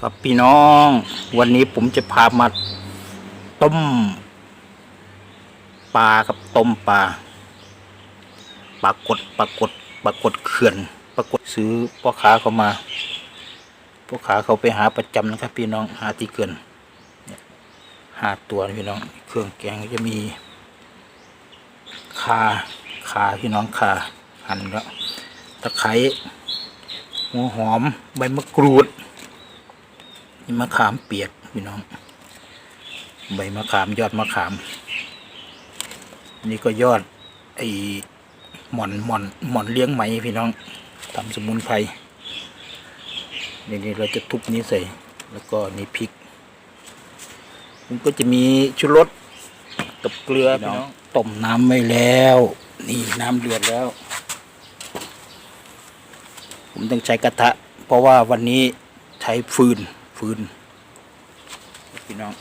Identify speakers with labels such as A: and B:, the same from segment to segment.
A: ครับพี่น้อง วันนี้ผมจะพามาต้มปลาครับต้มปลาปลากดปลากดปลากดเขื่อนปลากดซื้อพ่อค้าเขามาพ่อค้าเขาไปหาประจำนะครับ พี่น้องหาที่เขื่อนเนี่ยหาตัวพี่น้อง เครื่องแกงจะมีคาคาพี่น้องคาหั่นแล้วตะไคร้หัวหอมใบมะกรูด นี่มะขามเปียกพี่น้อง ใบมะขามยอดมะขาม นี่ก็ยอดไอหม่อนหม่อนหม่อนเลี้ยงไหมพี่น้องทำสมุนไพรนี่นี่เราจะทุบนี้ใส่ แล้วก็นี่พริก มันก็จะมีชุรสกับเกลือพี่น้องต้มน้ำไว้แล้ว นี่น้ำเดือดแล้ว ผมต้องใช้กระทะ เพราะว่าวันนี้ใช้ฟืน ฟืนพี่น้อง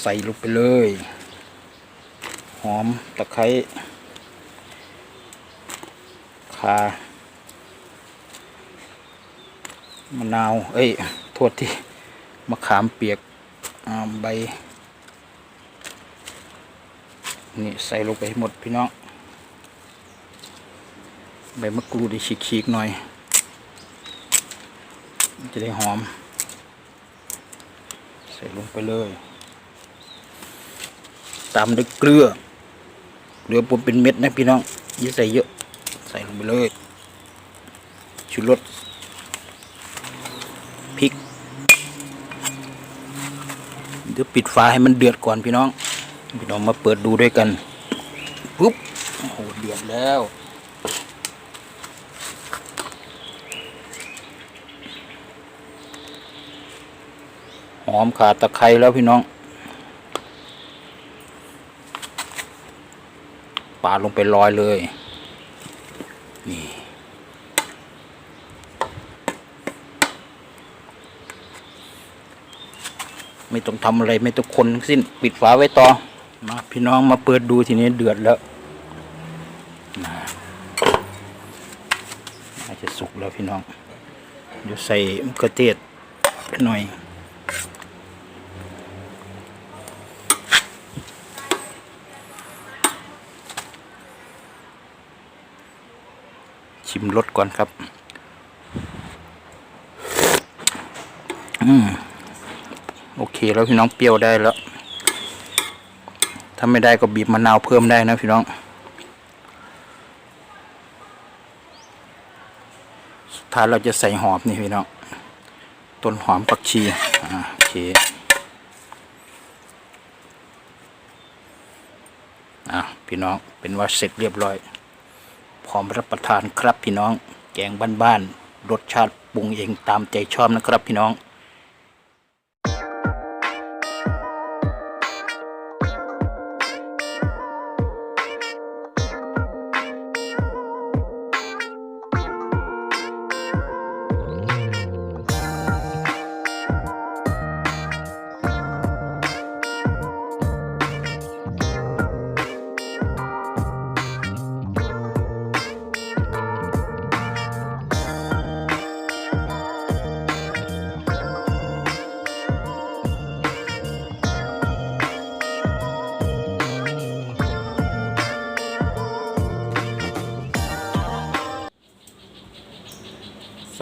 A: ใส่ลงไปเลย หอมตะไคร้ขามะนาว เอ้ยโทษที่มะขามเปียกอ่าใบ นี่ใส่ลงไปให้หมดพี่น้อง ใบมะกรูดฉีกๆหน่อย จะได้หอม ใส่ลงไปเลยตามด้วยเกลือเกลือผมเป็นเม็ดนะพี่น้องอย่าใส่เยอะ ใส่ลงไปเลยชูรสพริกเดี๋ยวปิดฝาให้มันเดือดก่อนพี่น้อง พี่น้องมาเปิดดูด้วยกันปุ๊บโอ้โหเดือดแล้ว อมขาตะไคร้แล้วพี่น้องปาดลงไปลอยเลย นี่ไม่ต้องทำอะไรไม่ต้องคนทั้งสิ้น ปิดฝาไว้ต่อมาพี่น้องมาเปิดดูทีนี้เดือดแล้วนะน่าจะสุกแล้วพี่น้อง เดี๋ยวใส่มะเขือเทศหน่อย ชิมรสก่อนครับ อืมโอเคแล้วพี่น้องเปรี้ยวได้แล้ว ถ้าไม่ได้ก็บีบมะนาวเพิ่มได้นะพี่น้อง สุดท้ายเราจะใส่หอมนี่พี่น้อง ต้นหอมผักชีอ่าโอเคอะพี่น้องเป็นว่าเสร็จเรียบร้อย พร้อมรับประทานครับพี่น้อง แกงบ้านๆรสชาติปรุงเองตามใจชอบนะครับพี่น้อง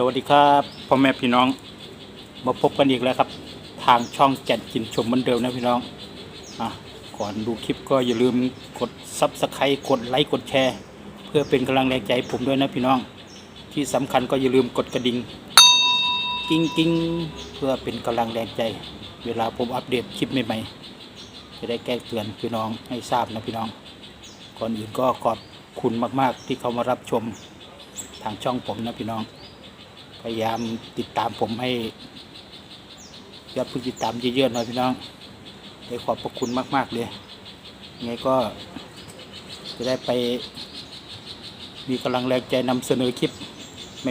A: วัสดีครับพ่อแม่พี่น้องมาพบกันอีกแล้วครับ ทางช่องแก่นกินชมเหมือนเดิมนะพี่น้องอะก่อนดูคลิปก็อย่าลืมกดซับสไครต์กดไลค์กดแชร์ เพื่อเป็นกำลังแรงใจผมด้วยนะพี่น้อง ที่สำคัญก็อย่าลืมกดกระดิ่งกิ้งกิ้งเพื่อเป็นกำลังแรงใจ เวลาผมอัปเดตคลิปใหม่ๆจะได้แก้เตือนพี่น้องให้ทราบนะพี่น้อง ก่อนอื่นก็ขอบคุณมากๆที่เขามารับชมทางช่องผมนะพี่น้อง พยายามติดตามผมให้ยอดผู้ติดตามเยอะๆหน่อยพี่น้องได้ขอบพระคุณมาก ๆ เลยยังไงก็จะได้ไป มีกำลังแรงใจนำเสนอคลิป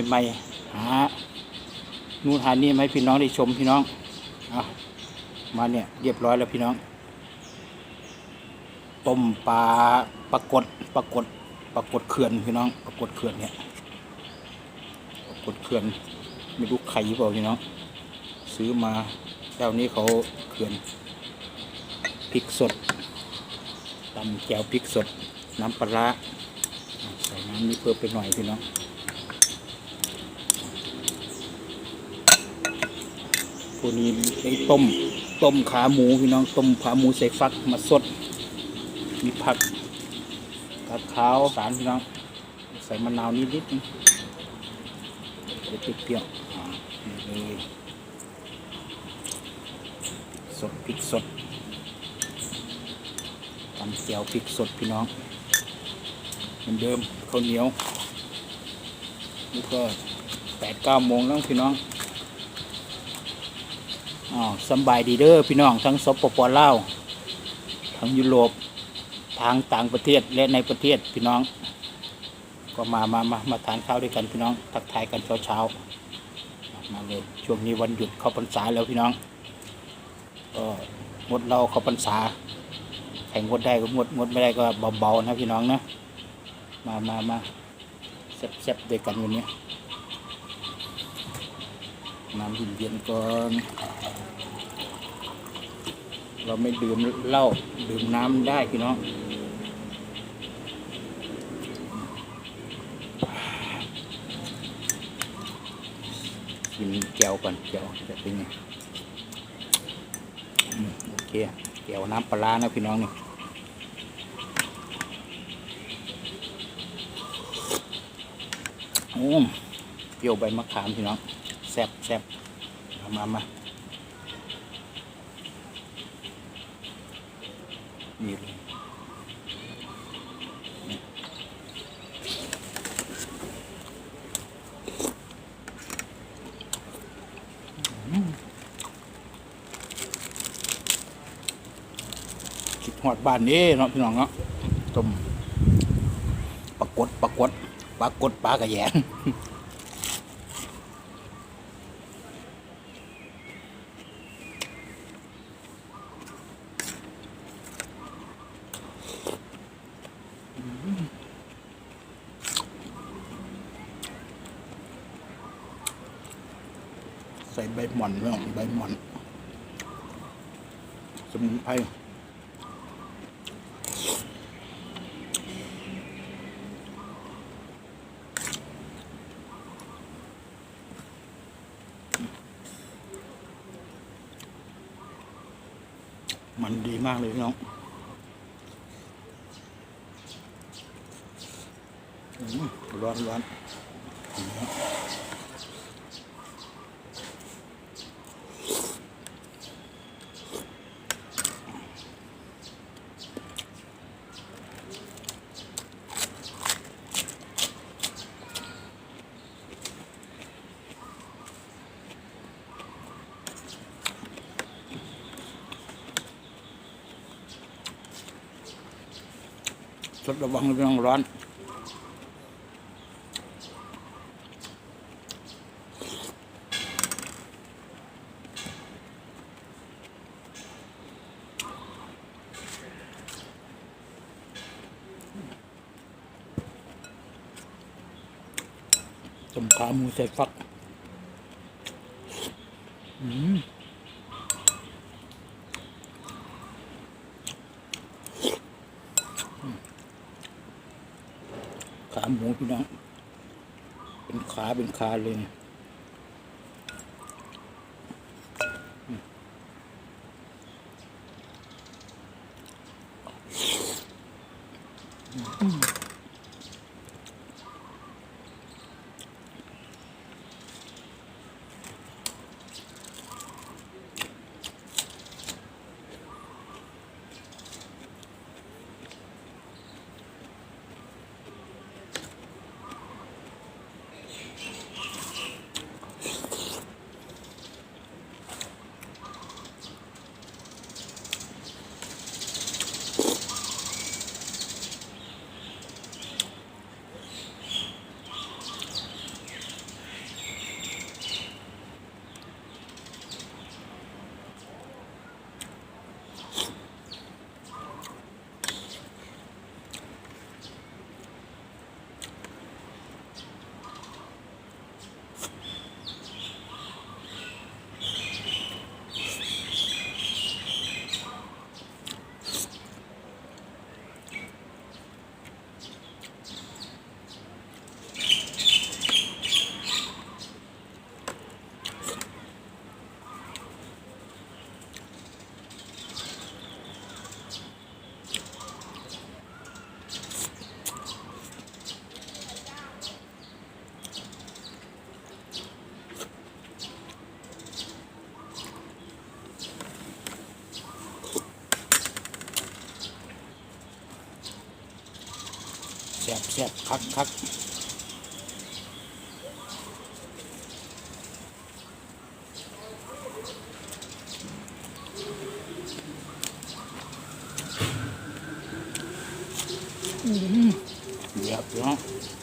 A: ใหม่ๆ หา นู่นหานี่มาให้พี่น้องได้ชมพี่น้องอมาเนี่ยเรียบร้อยแล้วพี่น้องต้มปลาปลากดปลากดปลากดเขื่อนพี่น้องปลากดเขื่อนเนี่ย กดเขื่อนไม่รู้ใครหรือเปล่าพี่น้องซื้อมาเจ้านี้เขาเขื่อนพริกสดตำแจ่วพริกสด น้ำปลาใส่น้ำนี้เพิ่มไปหน่อยพี่น้องพวกนี้ได้ต้มต้มขาหมูพี่น้องต้มขาหมูใส่ฟักมาสด มีผักกาดขาวสารพี่น้องใส่มะนาวนิดนิด นึงเดี๋ยวเปรี้ยวๆอ่านี่สดพริกสดตำเจียวพริกสดพี่น้องเหมือนเดิมข้าวเหนียวนี่ก็แปดเก้าโมงแล้วพี่น้องอ๋อสบายดีเด้อพี่น้องทั้งสปปลาวทั้งยุโรปทางต่างประเทศและในประเทศพี่น้อง ก็มามามามาทานข้าวด้วยกันพี่น้องทักทายกันเช้าเช้ามาเลยช่วงนี้วันหยุดเข้าพรรษาแล้วพี่น้องก็งดเราเข้าพรรษาใครงดได้ก็งดงดไม่ได้ก็เบาๆนะพี่น้องนะมามามาแซ่บๆด้วยกันวันนี้น้ำเย็นๆก่อนเราไม่ดื่มเหล้าดื่มน้ำได้พี่น้อง กินแก้วก่อนแก้วจะเป็นไงโอเคแก้วน้ำปลาร้านะพี่น้องนี่โอ้เปรี้ยวใบมะขามพี่น้องแซ่บแซ่บเอามามานี่เลยคิดหอด บ้านนี้เนาะพี่น้องเนาะต้มปลากดปลากดปลากดปลากระแยงใส่ใบหม่อนเนาะใบหม่อนสมุนไพร มากเลยพี่น้องร้อนร้อน ระวังเรื่องร้อน ต้มขาหมูใส่ฟัก อืมขาหมูพี่น้อง เป็น ข เ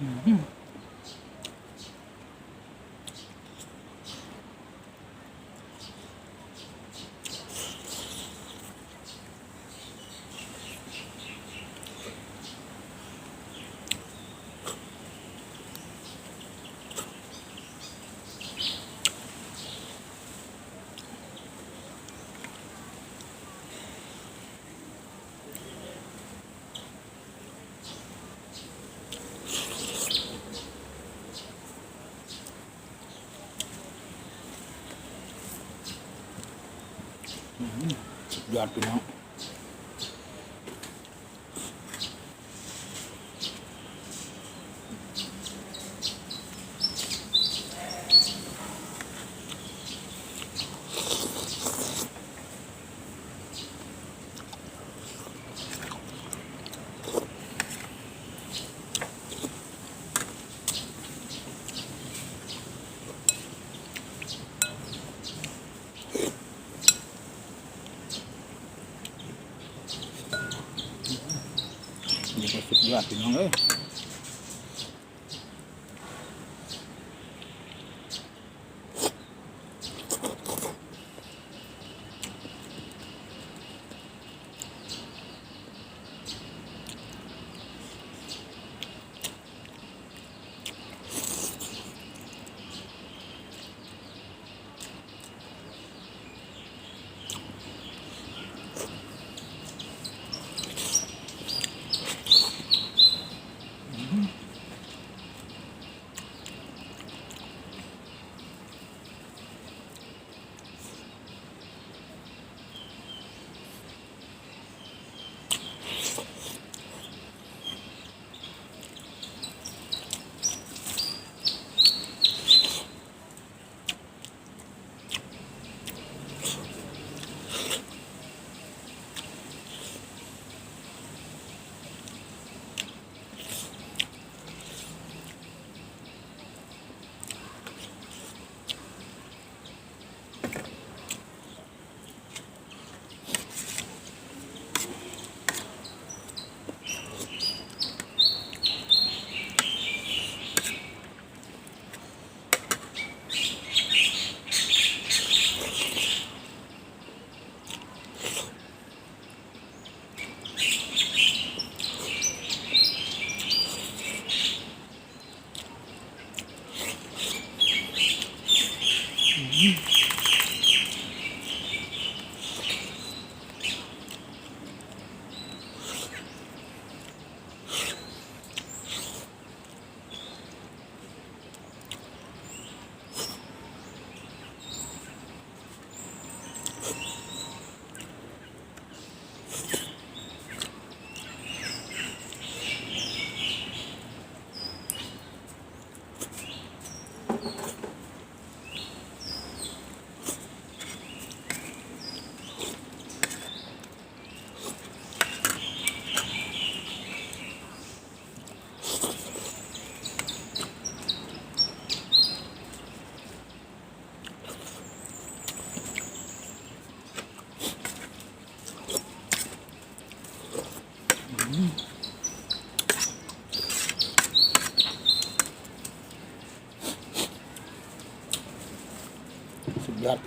A: ดี๋ย สุดยอดพี่น้อง ยอดพี่น้องเอ้ย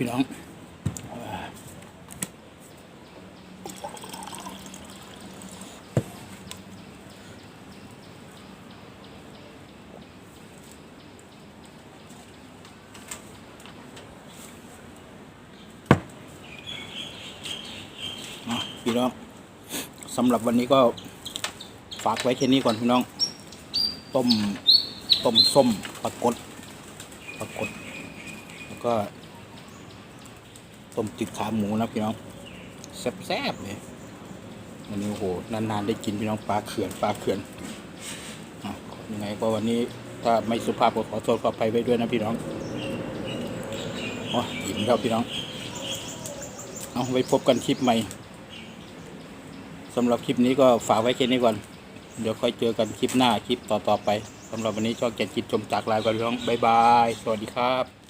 A: พี่น้องพี่น้องสำหรับวันนี้ก็ฝากไว้แค่นี้ก่อนพี่น้อง ต้ม ต้มส้มปลากดปลากดแล้วก็ ต้มติดขาหมูนะพี่น้องแซ่บๆเลยวันนี้โอ้โหนานๆได้กินพี่น้องปลาเขื่อนปลาเขื่อนอยังไงก็วันนี้ถ้าไม่สุภาพก็ขอโทษขออภัยไว้ด้วยนะพี่น้องอ๋ออิ่มแล้วพี่น้อง เอาไว้พบกันคลิปใหม่สำหรับคลิปนี้ก็ฝากไว้แค่นี้ก่อน เดี๋ยวค่อยเจอกันคลิปหน้าคลิปต่อๆไปสำหรับวันนี้ช่องแกนจิตชมจากลายกันร้องบ๊ายบาย สวัสดีครับ